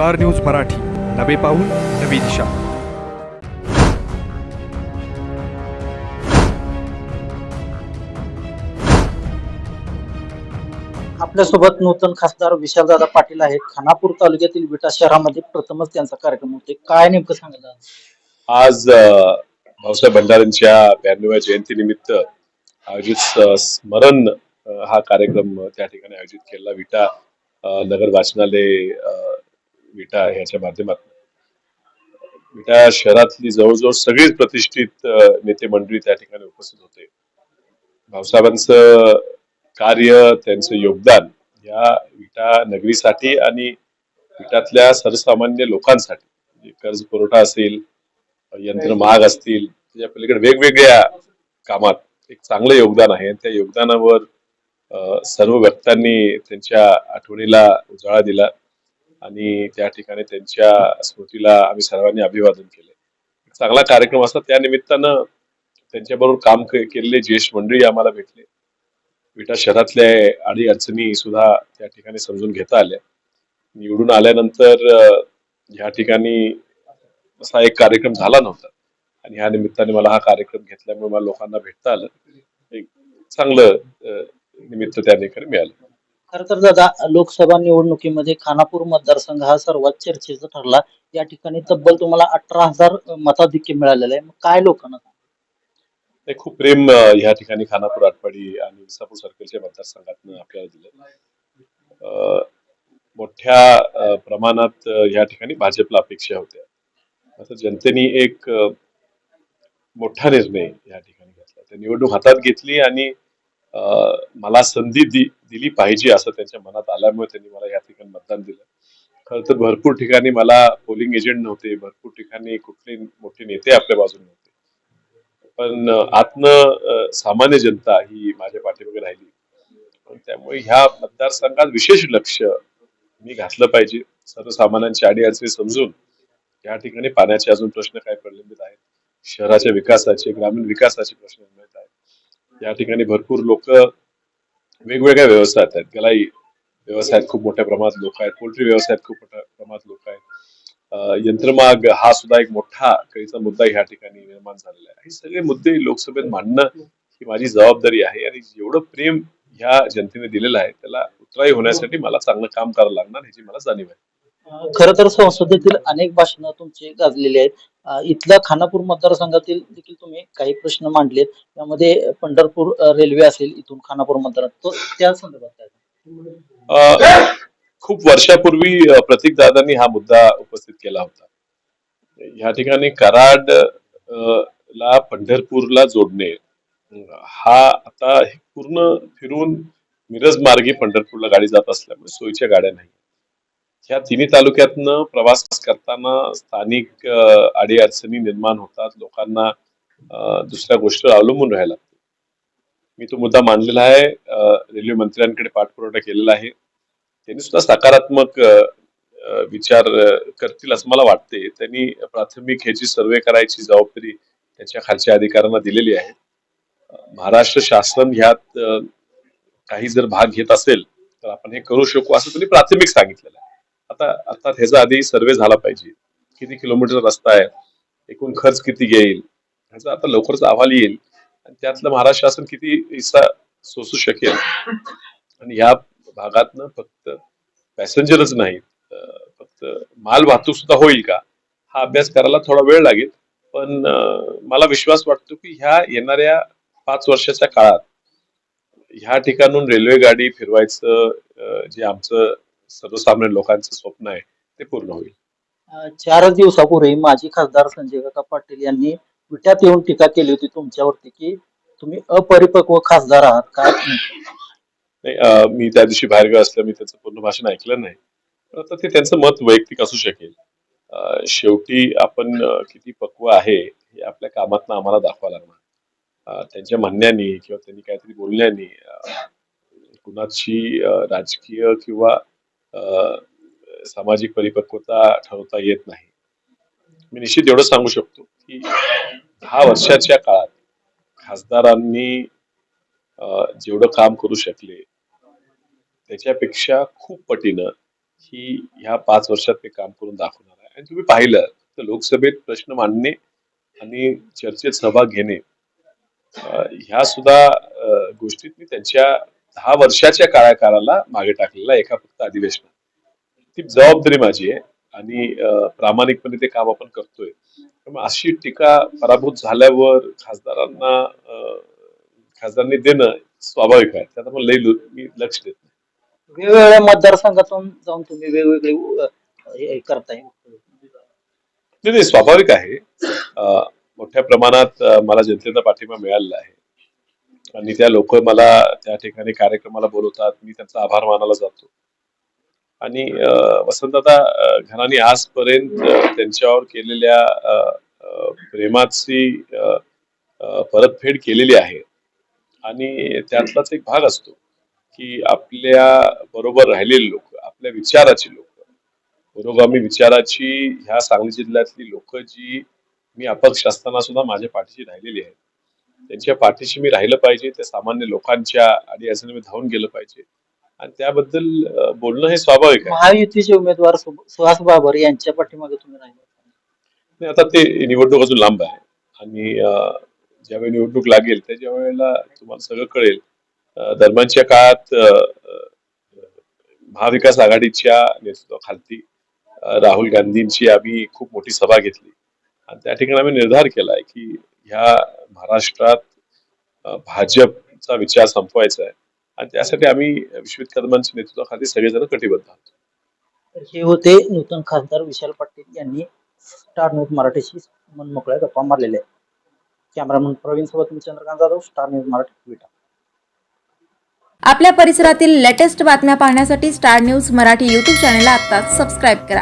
Star news Marathi. नवे पाऊल नवी दिशा. आपल्यासोबत नूतन खासदार विशालदादा पाटील आहेत. खानापूर तालुक्यातील विटा शहरामध्ये प्रथमच त्यांचा कार्यक्रम होते काय नेमकं सांगितलं आज भाऊसाहेब भंडारेंच्या ब्याण्णव्या जयंतीनिमित्त आयोजित अ, स्मरण हा कार्यक्रम त्या ठिकाणी आयोजित केला. विटा नगर वाचनालय विटा ह्याच्या माध्यमातून. विटा शहरातली जवळजवळ सगळीच प्रतिष्ठित नेते मंडळी त्या ठिकाणी उपस्थित होते. भाऊसाहेबांचं कार्य त्यांचं योगदान या विटा नगरीसाठी आणि विटातल्या सर्वसामान्य लोकांसाठी म्हणजे कर्ज पुरवठा असेल यंत्र महाग असतील त्याच्या पलीकडे वेगवेगळ्या कामात एक चांगलं योगदान आहे. त्या योगदानावर सर्व व्यक्तांनी त्यांच्या आठवणीला उजाळा दिला. आणि त्या ठिकाणी त्यांच्या स्मृतीला आम्ही सर्वांनी अभिवादन केले एक चांगला कार्यक्रम असता त्या निमित्तानं त्यांच्याबरोबर काम केलेले ज्येष्ठ मंडळी आम्हाला भेटले. विटा शहरातल्या आणि अडचणी सुद्धा त्या ठिकाणी समजून घेता आल्या. निवडून आल्यानंतर ह्या ठिकाणी असा एक कार्यक्रम झाला नव्हता. आणि ह्या निमित्ताने मला हा कार्यक्रम घेतल्यामुळे मला लोकांना भेटता आलं. एक चांगलं निमित्त त्या ठिकाणी मिळालं. खर तर दादा लोकसभा निवडणुकीमध्ये खानापूर मतदारसंघ हा सर्वात चर्चेचा ठरला. या ठिकाणी तब्बल तुम्हाला अठरा हजार मताधिक्य मिळालेलं आहे. मग काय लोकांना ते खूप प्रेम या ठिकाणी खानापूर आटपाडी आणि विसापूर सर्कलच्या मतदारसंघातनं आपल्याला दिलं मोठ्या प्रमाणात या ठिकाणी भाजपला अपेक्षा होत्या. आता जनतेने एक मोठा निर्णय या ठिकाणी घेतला. त्या निवडणूक हातात घेतली आणि मला संधी दि, दिली पाहिजे असं त्यांच्या मनात आल्यामुळे त्यांनी मला या ठिकाणी मतदान दिलं. खरं तर भरपूर ठिकाणी मला पोलिंग एजंट नव्हते भरपूर ठिकाणी कुठले मोठे नेते आपल्या बाजूने नव्हते पण अ, आतनं सामान्य जनता ही माझ्या पाठीमागे राहिली. पण त्यामुळे ह्या मतदारसंघात विशेष लक्ष मी घातलं पाहिजे. सर्वसामान्यांची आडी अडचणी समजून या ठिकाणी पाण्याचे अजून प्रश्न काय प्रलंबित आहेत? शहराच्या विकासाचे ग्रामीण विकासाचे प्रश्न आहेत. या ठिकाणी भरपूर लोक वेगवेगळ्या व्यवसायात आहेत. गलाई व्यवसायात खूप मोठ्या प्रमाणात लोक आहेत. पोल्ट्री व्यवसायात खूप मोठ्या प्रमाणात लोक आहेत. यंत्रमाग हा सुद्धा एक मोठा कळीचा मुद्दा ह्या ठिकाणी निर्माण झालेला आहे. हे सगळे मुद्दे लोकसभेत मांडणं ही माझी जबाबदारी आहे आणि जेवढं प्रेम ह्या जनतेने दिलेलं आहे त्याला उतराई होण्यासाठी मला चांगलं काम करावं लागणार ह्याची मला जाणीव आहे. खर तर संसदेतील अनेक भाषणं तुमची गाजलेली आहेत. इथल्या खानापूर मतदारसंघातील देखील तुम्ही काही प्रश्न मांडलेत. त्यामध्ये पंढरपूर रेल्वे असेल इथून खानापूर मतदार त्या संदर्भात खूप वर्षापूर्वी प्रतीक दादांनी हा मुद्दा उपस्थित केला होता. या ठिकाणी कराड ला पंढरपूरला जोडणे हा आता पूर्ण फिरून मिरज मार्गे पंढरपूरला गाडी जात असल्यामुळे सोयीच्या गाड्या नाही ह्या तिन्ही तालुक्यातनं प्रवास करताना स्थानिक अडीअडचणी निर्माण होतात. लोकांना दुसऱ्या गोष्टीवर अवलंबून राहायला लागते. मी तो मुद्दा मांडलेला आहे. रेल्वे मंत्र्यांकडे पाठपुरवठा केलेला आहे. त्यांनी सुद्धा सकारात्मक विचार करतील असं मला वाटते. त्यांनी प्राथमिक ह्याची सर्वे करायची जबाबदारी त्याच्या खालच्या अधिकाऱ्यांना दिलेली आहे. महाराष्ट्र शासन ह्यात काही जर भाग घेत असेल तर आपण हे करू शकू असं त्यांनी प्राथमिक सांगितलेलं आहे. आता अर्थात ह्याचा आधी सर्वे झाला पाहिजे. किती किलोमीटर रस्ता आहे? एकूण खर्च किती येईल? ह्याचा आता लवकरच अहवाल येईल. आणि त्यातलं महाराष्ट्र शासन किती हिस्सा सोसू शकेल? आणि या भागातनं फक्त पॅसेंजरच नाही. फक्त माल वाहतूक सुद्धा होईल का? हा अभ्यास करायला थोडा वेळ लागेल. पण मला विश्वास वाटतो की ह्या येणाऱ्या पाच वर्षाच्या काळात ह्या ठिकाणून रेल्वे गाडी फिरवायचं जे आमचं सर्वसामान्य लोकांचं स्वप्न आहे ते पूर्ण होईल. चार दिवसापूर्वी माजी खासदार संजय काका पाटील यांनी विट्यात येऊन टीका केली होती तुमच्यावरती की तुम्ही अपरिपक्व खासदार आहात काय नाही मी त्या दिवशी बाहेरगाव असल्या मी त्याचं पूर्ण भाषण ऐकलं नाही. आता ते त्यांचं मत वैयक्तिक असू शकेल. शेवटी आपण किती पक्व आहे हे आपल्या कामातनं आम्हाला दाखवा लागणार. त्यांच्या म्हणण्यानी किंवा त्यांनी काहीतरी बोलण्यानी कुणाची राजकीय किंवा सामाजिक परिपक्वता ठरवता येत नाही. मी निश्चित एवढं सांगू शकतो की दहा वर्षाच्या काळात खासदारांनी जेवढं काम करू शकले त्याच्यापेक्षा खूप पटीनं ही ह्या पाच वर्षात ते काम करून दाखवणार आहे. आणि तुम्ही पाहिलं तर लोकसभेत प्रश्न मांडणे आणि चर्चेत सहभाग घेणे ह्या सुद्धा गोष्टीत मी त्यांच्या दहा वर्षाच्या काळाकाळाला मागे टाकलेला एका फक्त अधिवेशनात ती जबाबदारी माझी आहे आणि प्रामाणिकपणे ते काम आपण करतोय. अशी टीका पराभूत झाल्यावर खासदारांना खासदारांनी देणं स्वाभाविक आहे. त्यात आपण लई मी लक्ष देत नाही. वेगवेगळ्या मतदारसंघातून जाऊन तुम्ही वेगवेगळे हे करताय. नाही नाही, स्वाभाविक आहे. मोठ्या प्रमाणात मला जनतेचा पाठिंबा मिळालेला आहे. आणि त्या लोक मला त्या ठिकाणी कार्यक्रमाला बोलवतात. मी त्यांचा आभार मानायला जातो. आणि वसंतदा वसंतदादा अं, आजपर्यंत त्यांच्यावर केलेल्या प्रेमाची परतफेड केलेली आहे. आणि त्यातलाच एक भाग असतो की आपल्या बरोबर राहिलेले लोक आपल्या विचाराची लोक. पुरोगामी विचाराची ह्या सांगली जिल्ह्यातली लोक जी मी अपक्ष असताना सुद्धा माझ्या पाठीशी राहिलेली आहेत. त्यांच्या पाठीशी मी राहिलं पाहिजे त्या सामान्य लोकांच्या आणि याचं मी धावून गेलं पाहिजे. आणि त्याबद्दल बोलणं हे स्वाभाविक आहे. महायुतीचे उमेदवार सुहास बाबर यांच्या पाठीमागे तुम्ही राहिले नाही, आता ते निवडणूक अजून लांब आहे. आणि ज्यावेळी निवडणूक लागेल त्याच्या वेळेला तुम्हाला सगळं कळेल. दरम्यानच्या काळात महाविकास आघाडीच्या नेतृत्वाखाली अं, राहुल गांधींची आम्ही खूप मोठी सभा घेतली. आणि त्या ठिकाणी आम्ही निर्धार केलाय की ह्या महाराष्ट्रात भाजपचा विचार संपवायचा आहे. आणि त्यासाठी आम्ही विश्वित कदमांच्या नेतृत्वाखाली सगळेजण कटिबद्ध आहोत. तर हे होते नूतन खासदार विशाल पाटील यांनी स्टार न्यूज मराठीशी मनमोकळ्या गप्पा मारलेल्या आहेत. कॅमेरामन प्रवीण सोबत मी चंद्रकांत जाधव स्टार न्यूज मराठी विटा. आपल्या परिसरातील लेटेस्ट बातम्या पाहण्यासाठी स्टार न्यूज मराठी यूट्यूब चॅनलला आत्ताच सबस्क्राईब करा.